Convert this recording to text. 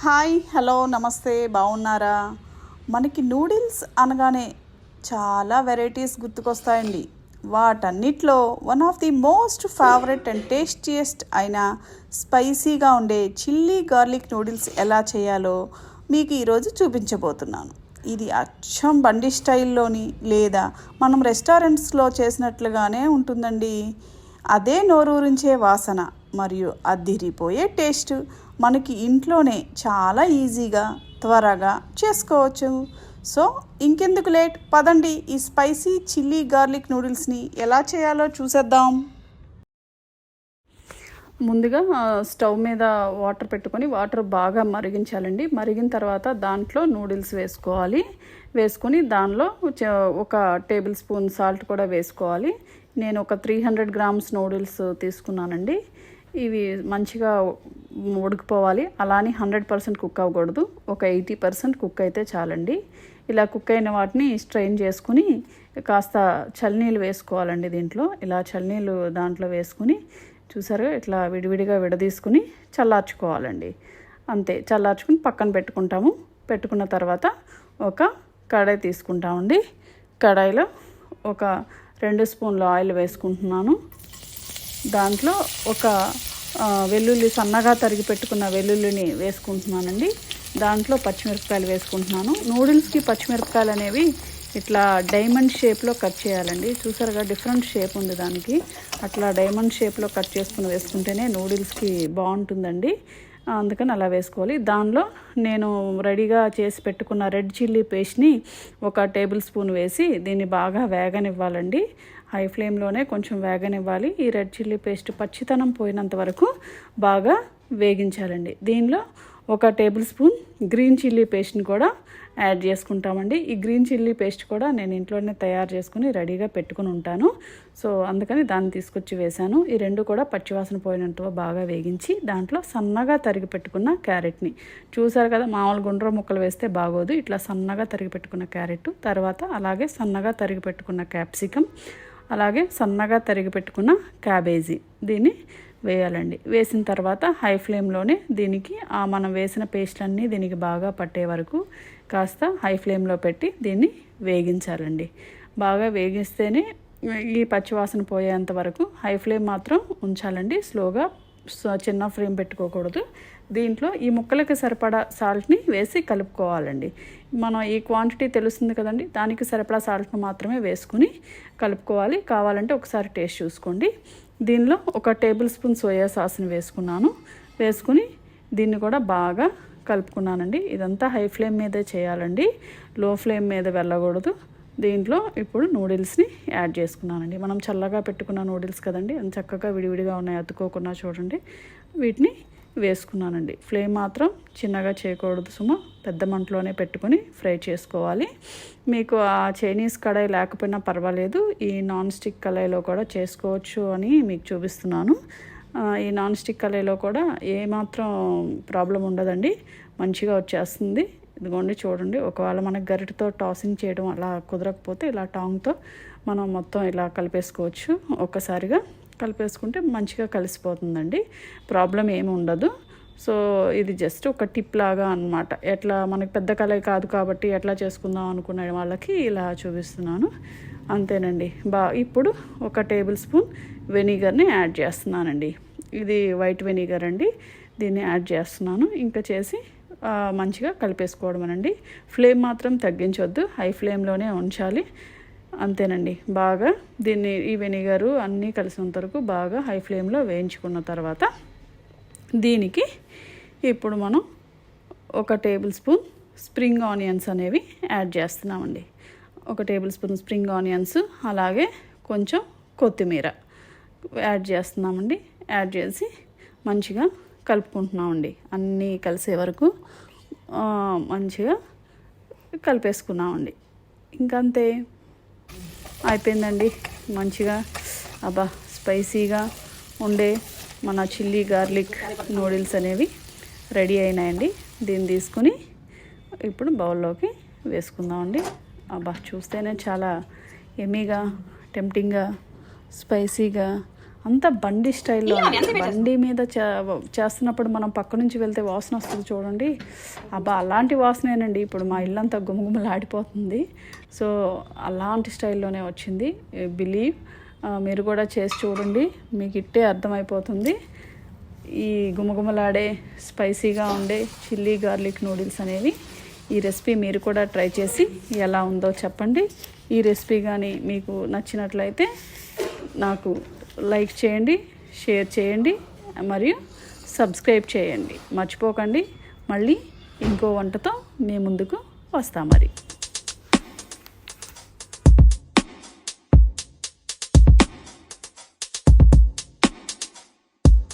Hi hello నమస్తే బాగున్నారా? మనకి నూడిల్స్ అనగానే చాలా వెరైటీస్ గుర్తుకొస్తాయండి. వాటన్నిటిలో one of the most favourite and tastiest అయిన స్పైసీగా ఉండే చిల్లీ గార్లిక్ నూడిల్స్ ఎలా చేయాలో మీకు ఈరోజు చూపించబోతున్నాను. ఇది అచ్చం బండి స్టైల్లోని లేదా మనం రెస్టారెంట్స్లో చేసినట్లుగానే ఉంటుందండి. అదే నోరూరించే వాసన. మరియు అద్దిరిపోయే టేస్ట్. మనకి ఇంట్లోనే చాలా ఈజీగా త్వరగా చేసుకోవచ్చు. సో ఇంకెందుకు లేట్? పదండి ఈ స్పైసీ చిల్లీ గార్లిక్ నూడిల్స్ని ఎలా చేయాలో చూసేద్దాం. ముందుగా స్టవ్ మీద వాటర్ పెట్టుకొని వాటర్ బాగా మరిగించాలండి. మరిగిన తర్వాత దాంట్లో నూడిల్స్ వేసుకోవాలి. వేసుకొని దానిలో చ- ఒక టేబుల్ స్పూన్ సాల్ట్ కూడా వేసుకోవాలి. నేను ఒక త్రీ హండ్రెడ్ గ్రామ్స్ నూడిల్స్ తీసుకున్నానండి. ఇవి మంచిగా ఉడికిపోవాలి. అలానే హండ్రెడ్ పర్సెంట్ కుక్ అవ్వకూడదు. ఒక ఎయిటీ పర్సెంట్ కుక్ అయితే చాలండి. ఇలా కుక్ అయిన వాటిని స్ట్రెయిన్ చేసుకుని కాస్త చలినీళ్ళు వేసుకోవాలండి దీంట్లో. ఇలా చలినీళ్ళు దాంట్లో వేసుకుని చూసారుగా ఇట్లా విడివిడిగా విడదీసుకుని చల్లార్చుకోవాలండి. అంతే చల్లార్చుకుని పక్కన పెట్టుకుంటాము. పెట్టుకున్న తర్వాత ఒక కడాయి తీసుకుంటామండి. కడాయిలో ఒక రెండు స్పూన్ల ఆయిల్ వేసుకుంటున్నాను. దాంట్లో ఒక వెల్లుల్లి సన్నగా తరిగి పెట్టుకున్న వెల్లుల్లిని వేసుకుంటున్నానండి. దాంట్లో పచ్చిమిరపకాయలు వేసుకుంటున్నాను. నూడిల్స్కి పచ్చిమిరపకాయలు అనేవి ఇట్లా డైమండ్ షేప్లో కట్ చేయాలండి. చూసారుగా డిఫరెంట్ షేప్ ఉంది దానికి. అట్లా డైమండ్ షేప్లో కట్ చేసుకుని వేసుకుంటేనే నూడిల్స్కి బాగుంటుందండి. అందుకని అలా వేసుకోవాలి. దానిలో నేను రెడీగా చేసి పెట్టుకున్న రెడ్ చిల్లీ పేస్ట్ని ఒక టేబుల్ స్పూన్ వేసి దీన్ని బాగా వేగనివ్వాలండి. హై ఫ్లేమ్లోనే కొంచెం వేగనివ్వాలి. ఈ రెడ్ చిల్లీ పేస్ట్ పచ్చితనం పోయినంత వరకు బాగా వేగించాలండి. దీనిలో ఒక టేబుల్ స్పూన్ గ్రీన్ చిల్లీ పేస్ట్ని కూడా యాడ్ చేసుకుంటామండి. ఈ గ్రీన్ చిల్లీ పేస్ట్ కూడా నేను ఇంట్లోనే తయారు చేసుకుని రెడీగా పెట్టుకుని ఉంటాను. సో అందుకని దాన్ని తీసుకొచ్చి వేశాను. ఈ రెండు కూడా పచ్చివాసన పోయినట్టు బాగా వేగించి దాంట్లో సన్నగా తరిగి పెట్టుకున్న క్యారెట్ని. చూసారు కదా మామూలు గుండ్ర ముక్కలు వేస్తే బాగోదు. ఇట్లా సన్నగా తరిగి పెట్టుకున్న క్యారెట్ తర్వాత అలాగే సన్నగా తరిగి పెట్టుకున్న క్యాప్సికమ్ అలాగే సన్నగా తరిగి పెట్టుకున్న క్యాబేజీ దీన్ని వేయాలండి. వేసిన తర్వాత హై ఫ్లేమ్లోనే దీనికి ఆ మనం వేసిన పేస్ట్లన్నీ దీనికి బాగా పట్టే వరకు కాస్త హై ఫ్లేమ్లో పెట్టి దీన్ని వేగించాలండి. బాగా వేగిస్తేనే ఈ పచ్చివాసన పోయేంత వరకు హై ఫ్లేమ్ మాత్రం ఉంచాలండి. స్లోగా చిన్న ఫ్రేమ్ పెట్టుకోకూడదు. దీంట్లో ఈ ముక్కలకి సరిపడా సాల్ట్ని వేసి కలుపుకోవాలండి. మనం ఈ క్వాంటిటీ తెలుస్తుంది కదండి దానికి సరిపడా సాల్ట్ని మాత్రమే వేసుకుని కలుపుకోవాలి. కావాలంటే ఒకసారి టేస్ట్ చూసుకోండి. దీనిలో ఒక టేబుల్ స్పూన్ సోయా సాస్ని వేసుకున్నాను. వేసుకుని దీన్ని కూడా బాగా కలుపుకున్నానండి. ఇదంతా హై ఫ్లేమ్ మీదే చేయాలండి. లో ఫ్లేమ్ మీద వెళ్ళకూడదు. దీంట్లో ఇప్పుడు నూడిల్స్ని యాడ్ చేసుకున్నానండి. మనం చల్లగా పెట్టుకున్న నూడిల్స్ కదండి అది చక్కగా విడివిడిగా ఉన్నాయి అతుక్కోకుండా చూడండి. వీటిని వేసుకున్నానండి. ఫ్లేమ్ మాత్రం చిన్నగా చేయకూడదు సుమ పెద్ద మంటలోనే పెట్టుకొని ఫ్రై చేసుకోవాలి. మీకు ఆ చైనీస్ కడాయి లేకపోయినా పర్వాలేదు ఈ నాన్ స్టిక్ కళాయిలో కూడా చేసుకోవచ్చు అని మీకు చూపిస్తున్నాను. ఈ నాన్ స్టిక్ కళాయిలో కూడా ఏమాత్రం ప్రాబ్లం ఉండదండి మంచిగా వచ్చేస్తుంది. ఇదిగోండి చూడండి. ఒకవేళ మనకు గరిటతో టాసింగ్ చేయడం అలా కుదరకపోతే ఇలా టాంగ్తో మనం మొత్తం ఇలా కలిపేసుకోవచ్చు. ఒక్కసారిగా కలిపేసుకుంటే మంచిగా కలిసిపోతుందండి. ప్రాబ్లం ఏమి ఉండదు. సో ఇది జస్ట్ ఒక టిప్ లాగా అనమాట ఎట్లా మనకి పెద్ద కలయి కాదు కాబట్టి ఎట్లా చేసుకుందాం అనుకునే వాళ్ళకి ఇలా చూపిస్తున్నాను. అంతేనండి. బా ఇప్పుడు ఒక టేబుల్ స్పూన్ వెనిగర్ని యాడ్ చేస్తున్నానండి. ఇది వైట్ వెనిగర్ అండి. దీన్ని యాడ్ చేస్తున్నాను. ఇంకా చేసి మంచిగా మంచిగా కలిపేసుకోవడమేనండి. ఫ్లేమ్ మాత్రం తగ్గించవద్దు హై ఫ్లేమ్లోనే ఉంచాలి. అంతేనండి. బాగా దీన్ని ఈ వెనిగరు అన్నీ కలిసినంత వరకు బాగా హై ఫ్లేమ్లో వేయించుకున్న తర్వాత దీనికి ఇప్పుడు మనం ఒక టేబుల్ స్పూన్ స్ప్రింగ్ ఆనియన్స్ అనేవి యాడ్ చేస్తున్నామండి. ఒక టేబుల్ స్పూన్ స్ప్రింగ్ ఆనియన్స్ అలాగే కొంచెం కొత్తిమీర యాడ్ చేస్తున్నామండి. యాడ్ చేసి మంచిగా కలుపుకుంటున్నామండి. అన్నీ కలిసే వరకు మంచిగా కలిపేసుకున్నామండి. ఇంకంతే. అయిపోయిందండి. మంచిగా అబ్బా స్పైసీగా ఉండే మన చిల్లీ గార్లిక్ నూడిల్స్ అనేవి రెడీ అయినాయండి. దీన్ని తీసుకుని ఇప్పుడు బౌల్లోకి వేసుకుందామండి. అబ్బా చూస్తేనే చాలా ఎమీగా టెంప్టింగ్గా స్పైసీగా అంత బండి స్టైల్లో. బండి మీద చేస్తున్నప్పుడు మనం పక్క నుంచి వెళ్తే వాసన వస్తుంది చూడండి. అబ్బా అలాంటి వాసనేనండి. ఇప్పుడు మా ఇల్లంతా గుమగుమలాడిపోతుంది. సో అలాంటి స్టైల్లోనే వచ్చింది. బిలీవ్ మీరు కూడా చేసి చూడండి. మీకు ఇట్టే అర్థమైపోతుంది. ఈ గుమగుమలాడే స్పైసీగా ఉండే చిల్లీ గార్లిక్ నూడిల్స్ అనేవి ఈ రెసిపీ మీరు కూడా ట్రై చేసి ఎలా ఉందో చెప్పండి. ఈ రెసిపీ కానీ మీకు నచ్చినట్లయితే నాకు లైక్ చేయండి షేర్ చేయండి మరియు సబ్స్క్రైబ్ చేయండి. మర్చిపోకండి. మళ్ళీ ఇంకో వంటతో మీ ముందుకు వస్తాం మరి.